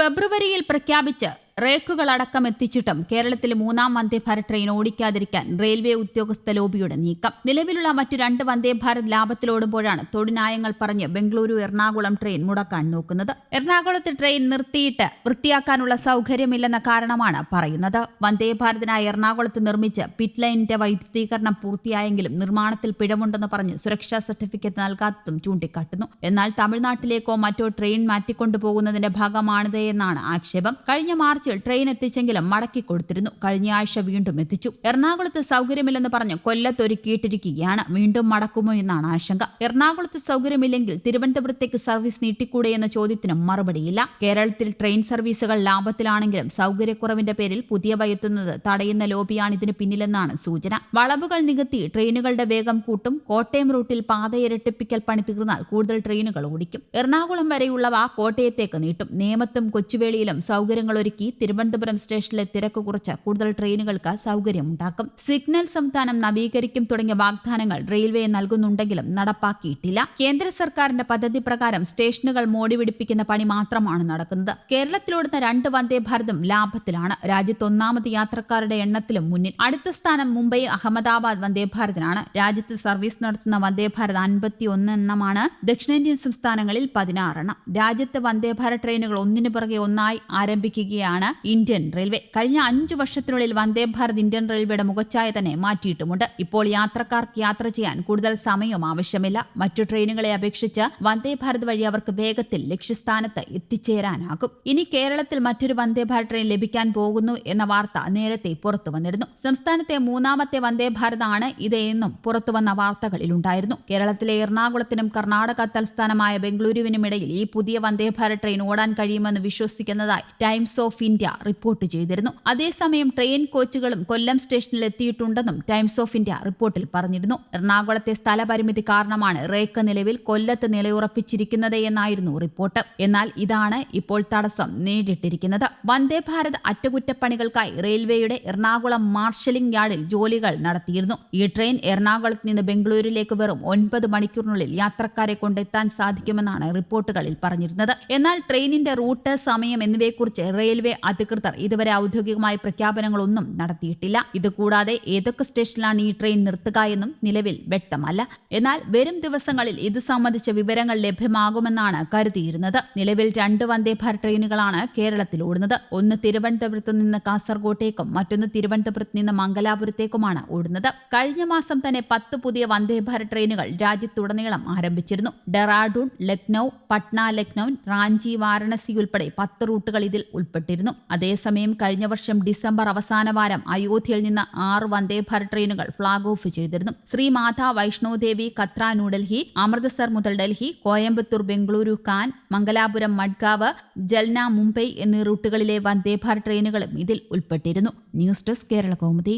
ഫെബ്രുവരിയിൽ പ്രഖ്യാപിച്ച് റേക്കുകളടക്കം എത്തിച്ചിട്ടും കേരളത്തിലെ മൂന്നാം വന്ദേ ഭാരത് ട്രെയിൻ ഓടിക്കാതിരിക്കാൻ റെയിൽവേ ഉദ്യോഗസ്ഥ ലോബിയുടെ നീക്കം. നിലവിലുള്ള മറ്റു രണ്ട് വന്ദേ ഭാരത് ലാഭത്തിലോടുമ്പോഴാണ് തൊഴിനായങ്ങൾ പറഞ്ഞ് ബംഗളൂരു എറണാകുളം ട്രെയിൻ മുടക്കാൻ നോക്കുന്നത്. എറണാകുളത്ത് ട്രെയിൻ നിർത്തിയിട്ട് വൃത്തിയാക്കാനുള്ള സൗകര്യമില്ലെന്ന കാരണമാണ് പറയുന്നത്. വന്ദേ ഭാരതിനായി എറണാകുളത്ത് നിർമ്മിച്ച് പിറ്റ് ലൈനിന്റെ വൈദ്യുതീകരണം പൂർത്തിയായെങ്കിലും നിർമ്മാണത്തിൽ പിഴവുണ്ടെന്ന് പറഞ്ഞ് സുരക്ഷാ സർട്ടിഫിക്കറ്റ് നൽകാത്തതും ചൂണ്ടിക്കാട്ടുന്നു. എന്നാൽ തമിഴ്നാട്ടിലേക്കോ മറ്റോ ട്രെയിൻ മാറ്റിക്കൊണ്ടുപോകുന്നതിന്റെ ഭാഗമാണിത് എന്നാണ് ആക്ഷേപം. കഴിഞ്ഞ ട്രെയിൻ എത്തിച്ചെങ്കിലും മടക്കി കൊടുത്തിരുന്നു. കഴിഞ്ഞ ആഴ്ച വീണ്ടും എത്തിച്ചു. എറണാകുളത്ത് സൗകര്യമില്ലെന്ന് പറഞ്ഞ് കൊല്ലത്തൊരുക്കിയിട്ടിരിക്കുകയാണ് വീണ്ടും മടക്കുമോ എന്നാണ് ആശങ്ക. എറണാകുളത്ത് സൗകര്യമില്ലെങ്കിൽ തിരുവനന്തപുരത്തേക്ക് സർവീസ് നീട്ടിക്കൂടെ എന്ന ചോദ്യത്തിന് മറുപടിയില്ല. കേരളത്തിൽ ട്രെയിൻ സർവീസുകൾ ലാഭത്തിലാണെങ്കിലും സൗകര്യക്കുറവിന്റെ പേരിൽ പുതിയ എത്തുന്നത് തടയുന്ന ലോബിയാണ് ഇതിന് പിന്നിലെന്നാണ് സൂചന. വളവുകൾ നികത്തി ട്രെയിനുകളുടെ വേഗം കൂട്ടും. കോട്ടയം റൂട്ടിൽ പാത ഇരട്ടിപ്പിക്കൽ പണി തീർന്നാൽ കൂടുതൽ ട്രെയിനുകൾ ഓടിക്കും. എറണാകുളം വരെയുള്ളവ കോട്ടയത്തേക്ക് നീട്ടും. നേമത്തും കൊച്ചുവേളിയിലും സൗകര്യങ്ങൾ ഒരുക്കി തിരുവനന്തപുരം സ്റ്റേഷനിലെ തിരക്ക് കുറച്ച് കൂടുതൽ ട്രെയിനുകൾക്ക് സൗകര്യമുണ്ടാക്കും. സിഗ്നൽ സംവിധാനം നവീകരിക്കും തുടങ്ങിയ വാഗ്ദാനങ്ങൾ റെയിൽവേ നൽകുന്നുണ്ടെങ്കിലും നടപ്പാക്കിയിട്ടില്ല. കേന്ദ്ര സർക്കാരിന്റെ പദ്ധതി പ്രകാരം സ്റ്റേഷനുകൾ മോടി പിടിപ്പിക്കുന്ന പണി മാത്രമാണ് നടക്കുന്നത്. കേരളത്തിലോടുന്ന രണ്ട് വന്ദേ ഭാരതം ലാഭത്തിലാണ്. രാജ്യത്ത് ഒന്നാമത് യാത്രക്കാരുടെ എണ്ണത്തിലും മുന്നിൽ. അടുത്ത സ്ഥാനം മുംബൈ അഹമ്മദാബാദ് വന്ദേ ഭാരതിനാണ്. രാജ്യത്ത് സർവീസ് നടത്തുന്ന വന്ദേ ഭാരത് അൻപത്തി ഒന്ന് എണ്ണമാണ്. ദക്ഷിണേന്ത്യൻ സംസ്ഥാനങ്ങളിൽ പതിനാറെണ്ണം. രാജ്യത്ത് വന്ദേ ഭാരത് ട്രെയിനുകൾ ഒന്നിനു പുറകെ ഒന്നായി ആരംഭിക്കുകയാണ് ഇന്ത്യൻ റെയിൽവേ. കഴിഞ്ഞ അഞ്ചു വർഷത്തിനുള്ളിൽ വന്ദേ ഭാരത് ഇന്ത്യൻ റെയിൽവേയുടെ മുഖച്ഛായ തന്നെ മാറ്റിയിട്ടുമുണ്ട്. ഇപ്പോൾ യാത്രക്കാർക്ക് യാത്ര ചെയ്യാൻ കൂടുതൽ സമയവും ആവശ്യമില്ല. മറ്റു ട്രെയിനുകളെ അപേക്ഷിച്ച് വന്ദേ ഭാരത് വഴി അവർക്ക് വേഗത്തിൽ ലക്ഷ്യസ്ഥാനത്ത് എത്തിച്ചേരാനാകും. ഇനി കേരളത്തിൽ മറ്റൊരു വന്ദേ ഭാരത് ട്രെയിൻ ലഭിക്കാൻ പോകുന്നു എന്ന വാർത്ത നേരത്തെ പുറത്തു വന്നിരുന്നു. സംസ്ഥാനത്തെ മൂന്നാമത്തെ വന്ദേ ഭാരത് ആണ് ഇത് എന്നും പുറത്തുവന്ന വാർത്തകളിലുണ്ടായിരുന്നു കേരളത്തിലെ എറണാകുളത്തിനും കർണാടക തലസ്ഥാനമായ ബംഗളൂരുവിനും ഇടയിൽ ഈ പുതിയ വന്ദേ ഭാരത് ട്രെയിൻ ഓടാൻ കഴിയുമെന്ന് വിശ്വസിക്കുന്നതായി ടൈംസ് ഓഫ് ഇന്ത്യ റിപ്പോർട്ട് ചെയ്തിരുന്നു. അതേസമയം ട്രെയിൻ കോച്ചുകളും കൊല്ലം സ്റ്റേഷനിൽ എത്തിയിട്ടുണ്ടെന്നും ടൈംസ് ഓഫ് ഇന്ത്യ റിപ്പോർട്ടിൽ പറഞ്ഞിരുന്നു. എറണാകുളത്തെ സ്ഥലപരിമിതി കാരണമാണ് റേക്ക് നിലവിൽ കൊല്ലത്ത് നിലയുറപ്പിച്ചിരിക്കുന്നത് എന്നായിരുന്നു റിപ്പോർട്ട്. എന്നാൽ ഇതാണ് ഇപ്പോൾ തടസ്സം നേരിട്ടിരിക്കുന്നത്. വന്ദേ ഭാരത് അറ്റകുറ്റപ്പണികൾക്കായി റെയിൽവേയുടെ എറണാകുളം മാർഷലിംഗ് യാർഡിൽ ജോലികൾ നടത്തിയിരുന്നു. ഈ ട്രെയിൻ എറണാകുളത്ത് നിന്ന് ബംഗളൂരുവിലേക്ക് വെറും ഒൻപത് മണിക്കൂറിനുള്ളിൽ യാത്രക്കാരെ കൊണ്ടെത്താൻ സാധിക്കുമെന്നാണ് റിപ്പോർട്ടുകളിൽ പറഞ്ഞിരുന്നത്. എന്നാൽ ട്രെയിനിന്റെ റൂട്ട് സമയം എന്നിവയെക്കുറിച്ച് റെയിൽവേ അധികൃതർ ഇതുവരെ ഔദ്യോഗികമായ പ്രഖ്യാപനങ്ങളൊന്നും നടത്തിയിട്ടില്ല. ഇതുകൂടാതെ ഏതൊക്കെ സ്റ്റേഷനിലാണ് ഈ ട്രെയിൻ നിർത്തുക എന്നും നിലവിൽ വ്യക്തമല്ല. എന്നാൽ വരും ദിവസങ്ങളിൽ ഇത് സംബന്ധിച്ച വിവരങ്ങൾ ലഭ്യമാകുമെന്നാണ് കരുതിയിരുന്നത്. നിലവിൽ രണ്ട് വന്ദേ ഭാരത് ട്രെയിനുകളാണ് കേരളത്തിൽ ഓടുന്നത്. ഒന്ന് തിരുവനന്തപുരത്ത് നിന്ന് കാസർഗോട്ടേക്കും മറ്റൊന്ന് തിരുവനന്തപുരത്ത് നിന്ന് മംഗലാപുരത്തേക്കുമാണ് ഓടുന്നത്. കഴിഞ്ഞ മാസം തന്നെ പത്ത് പുതിയ വന്ദേ ഭാരത് ട്രെയിനുകൾ രാജ്യത്തുടനീളം ആരംഭിച്ചിരുന്നു. ഡെറാഡൂൺ ലക്നൌ പട്ന ലക്നൌ റാഞ്ചി വാരണസി ഉൾപ്പെടെ പത്ത് റൂട്ടുകൾ ഇതിൽ ഉൾപ്പെട്ടിരുന്നു. അതേസമയം കഴിഞ്ഞ വർഷം ഡിസംബർ അവസാന വാരം അയോധ്യയിൽ നിന്ന് ആറ് വന്ദേ ഭാരത് ട്രെയിനുകൾ ഫ്ളാഗ് ഓഫ് ചെയ്തിരുന്നു. ശ്രീ മാതാ വൈഷ്ണോദേവി കത്ര ന്യൂഡൽഹി അമൃത്സർ മുതൽ ഡൽഹി കോയമ്പത്തൂർ ബംഗളൂരു കാൻ മംഗലാപുരം മഡ്ഗാവ് ജൽന മുംബൈ എന്നീ റൂട്ടുകളിലെ വന്ദേ ഭാരത് ട്രെയിനുകളും ഇതിൽ ഉൾപ്പെട്ടിരുന്നു. News desk Kerala Kaumudi.